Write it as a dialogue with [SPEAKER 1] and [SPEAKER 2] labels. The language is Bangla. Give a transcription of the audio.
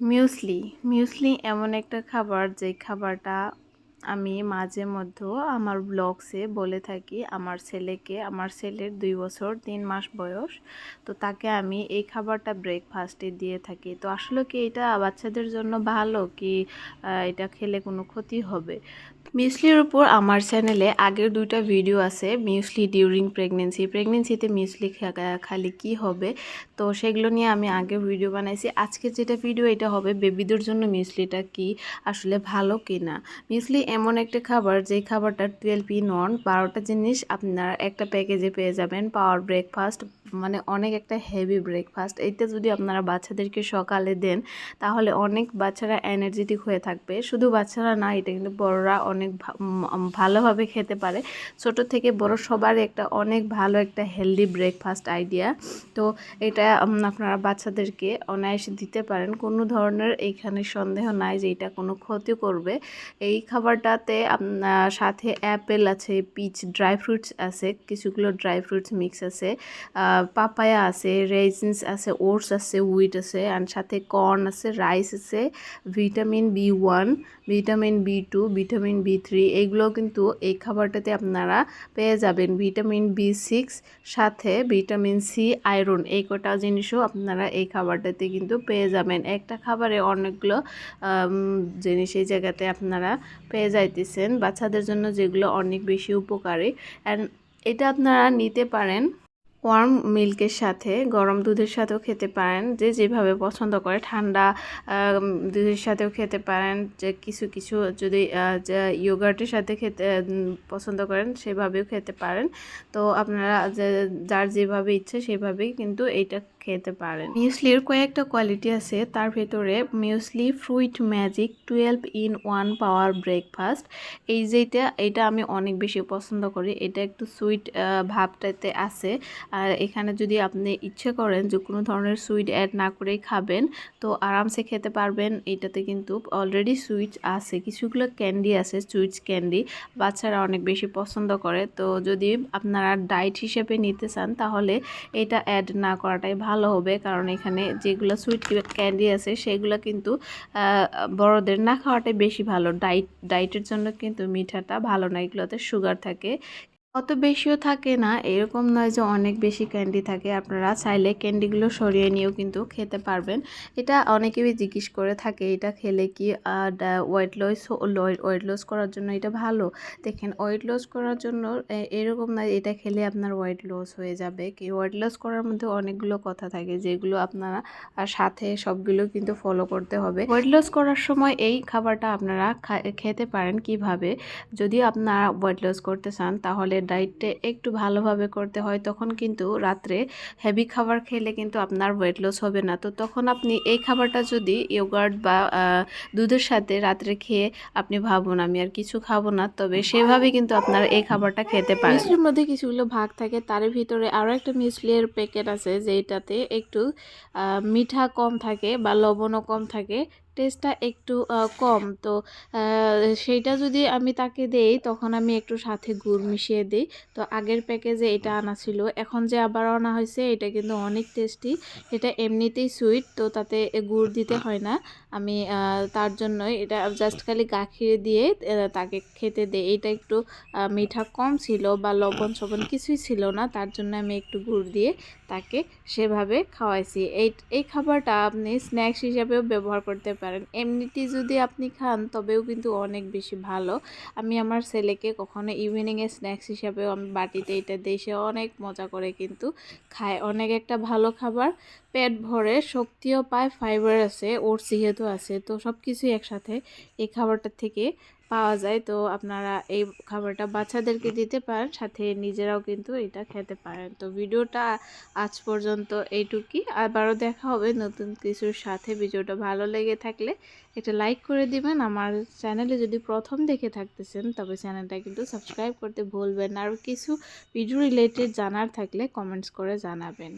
[SPEAKER 1] মিউসলি মিউসলি এমন একটা খাবার যে খাবারটা আমি মাঝে মধ্যে আমার ব্লগসে বলে থাকি আমার ছেলেকে, আমার ছেলের দুই বছর তিন মাস বয়স, তো তাকে আমি এই খাবারটা ব্রেকফাস্টে দিয়ে থাকি। তো আসলে কি এটা বাচ্চাদের জন্য ভালো কি এটা খেলে কোনো ক্ষতি হবে? মিউসলির উপর আমার চ্যানেলে আগের দুইটা ভিডিও আছে মিউসলি ডিউরিং প্রেগনেন্সি প্রেগনেন্সিতে মিউসলি খালি কি হবে? তো সেগুলো নিয়ে আমি আগে ভিডিও বানাইছি। আজকে যেটা ভিডিও এটা হবে বেবিদের জন্য মিউসলিটা কি, আসলে ভালো কি না মিউসলি এমন একটা খাবার যে খাবারটা টুয়েলভ নন, বারোটা জিনিস আপনার একটা প্যাকেজে পেয়ে যাবেন পাওয়ার ব্রেকফাস্ট মানে অনেক একটা হেভি ব্রেকফাস্ট এইটা যদি আপনারা বাচ্চাদেরকে সকালে দেন, তাহলে অনেক বাচ্চারা এনার্জেটিক হয়ে থাকবে। শুধু বাচ্চারা না, এটা কিন্তু বড়রা অনেক ভালোভাবে খেতে পারে। ছোট থেকে বড় সবার একটা অনেক ভালো একটা হেলদি ব্রেকফাস্ট আইডিয়া তো এটা আপনারা বাচ্চাদেরকে অনায়াসে দিতে পারেন। কোনো ধরনের এইখানে সন্দেহ নাই যে এটা কোনো ক্ষতি করবে। এই খাবারটাতে সাথে অ্যাপেল আছে পিচ ড্রাই ফ্রুটস আছে, কিছুগুলো ড্রাই ফ্রুটস মিক্স আছে। পাপায়া আছে রেজিনস আছে ওটস আছে উইট আছে অ্যান্ড সাথে কর্ন আছে রাইস আছে vitamin B one vitamin B two vitamin B three এইগুলো কিন্তু এই খাবারটাতে আপনারা পেয়ে যাবেন। ভিটামিন বি সিক্স সাথে ভিটামিন সি আয়রন এই কটা জিনিসও আপনারা এই খাবারটাতে কিন্তু পেয়ে যাবেন। একটা খাবারে অনেকগুলো জিনিস এই জায়গাতে আপনারা পেয়ে যাইতেছেন। বাচ্চাদের জন্য যেগুলো অনেক বেশি উপকারী। অ্যান্ড এটা আপনারা নিতে পারেন। ওয়ার্ম মিল্কের সাথে, গরম দুধের সাথেও খেতে পারেন। যে যেভাবে পছন্দ করে, ঠান্ডা দুধের সাথেও খেতে পারেন। যে কিছু কিছু যদি ইয়োগার্টের সাথে খেতে পছন্দ করেন, সেভাবেও খেতে পারেন। তো আপনারা যার যেভাবে ইচ্ছে সেভাবেই কিন্তু এইটা খেতে পারেন। মিউসলির কয়েকটা কোয়ালিটি আছে, তার ভেতরে muesli fruit magic twelve in one power breakfast. এই যেটা এটা আমি অনেক বেশি পছন্দ করি। এটা একটু সুইট ভাবটাতে আছে। আর এখানে যদি আপনি ইচ্ছে করেন যে কোনো ধরনের সুইট অ্যাড না করেই খাবেন, তো আরামসে খেতে পারবেন। এটাতে কিন্তু অলরেডি সুইট আছে, কিছুগুলো ক্যান্ডি আছে সুইটস ক্যান্ডি। বাচ্চারা অনেক বেশি পছন্দ করে। তো যদি আপনারা ডায়েট হিসেবে নিতে চান, তাহলে এটা অ্যাড না করাটাই ভালো। হবে। কারণ এখানে যেগুলো সুইট ক্যান্ডি আছে, সেগুলো কিন্তু বড়দের না খাওয়াটাই বেশি ভালো। ডাইট ডাইটের জন্য কিন্তু মিঠাটা ভালো না। এগুলোতে সুগার থাকে। অত বেশিও থাকে না, এরকম নয় যে অনেক বেশি ক্যান্ডি থাকে। আপনারা চাইলে ক্যান্ডিগুলো সরিয়ে নিয়েও কিন্তু খেতে পারবেন। এটা অনেকেই জিজ্ঞেস করে থাকে, এটা খেলে কি ওয়েট লস ওয়েট লস করার জন্য এটা ভালো? দেখেন ওয়েট লস করার জন্য এরকম নয়, এটা খেলে আপনার ওয়েট লস হয়ে যাবে। কি ওয়েট লস করার মধ্যে অনেকগুলো কথা থাকে, যেগুলো আপনারা সাথে সবগুলো কিন্তু ফলো করতে হবে। ওয়েট লস করার সময় এই খাবারটা আপনারা খেতে পারেন কীভাবে? যদি আপনারা ওয়েট লস করতে চান, তাহলে ডায়েটটা একটু ভালোভাবে করতে হয়, তখন কিন্তু রাত্রে হেভি খাবার খেলে কিন্তু আপনার ওয়েট লস হবে না। তো তখন আপনি এই খাবারটা যদি ইয়োগার্ট বা দুধের সাথে রাত্রে খেয়ে আপনি ভাবুন, আমি আর কিছু খাব না। তবে সেভাবে কিন্তু আপনার এই খাবারটা খেতে পারেন। মিষ্টির মধ্যে কিছুগুলো ভাগ থাকে, তার ভিতরে আরও একটা মিসলির প্যাকেট আছে যেটাতে একটু মিঠা কম থাকে বা লবণও কম থাকে। টেস্টটা একটু কম। তো সেইটা যদি আমি তাকে দেই, তখন আমি একটু সাথে গুড় মিশিয়ে দিই। তো, আগের প্যাকেজে এটা আনা ছিল। এখন যে আবার আনা হয়েছে, এটা কিন্তু অনেক টেস্টি এটা এমনিতেই সুইট তো তাতে গুড় দিতে হয় না। আমি তার জন্যই এটা জাস্ট খালি গাখির দিয়ে তাকে খেতে দিই। এটা একটু মিঠা কম ছিল বা লবণ সবন কিছুই ছিল না, তার জন্য আমি একটু গুড় দিয়ে তাকে সেভাবে খাওয়াইছি। এই এই খাবারটা আপনি স্ন্যাক্স হিসাবেও ব্যবহার করতে পারেন। এমনিতেই যদি আপনি খান, তবেও কিন্তু অনেক বেশি ভালো। আমি আমার ছেলেকে কখনো ইভিনিংয়ে স্ন্যাক্স হিসাবেও আমি বাটিতে এটা দেশে অনেক মজা করে কিন্তু খায়। অনেক একটা ভালো খাবার। পেট ভরে শক্তিও পায় ফাইবার আছে। ওর যেহেতু আছে। তো সব কিছুই একসাথে এই খাবারটা থেকে পাওয়া যায়। তো আপনারা এই খাবারটা বাচ্চাদেরকে দিতে পারেন, সাথে নিজেরাও কিন্তু এটা খেতে পারেন। তো ভিডিওটা আজ পর্যন্ত এইটুকুই। আবারও দেখা হবে নতুন কিছুর সাথে। ভিডিওটা ভালো লেগে থাকলে এটা লাইক করে দিবেন। আমার চ্যানেলে যদি প্রথম দেখে থাকতেছেন, তবে চ্যানেলটা কিন্তু সাবস্ক্রাইব করতে ভুলবেন আর কিছু ভিডিও রিলেটেড জানার থাকলে কমেন্টস করে জানাবেন।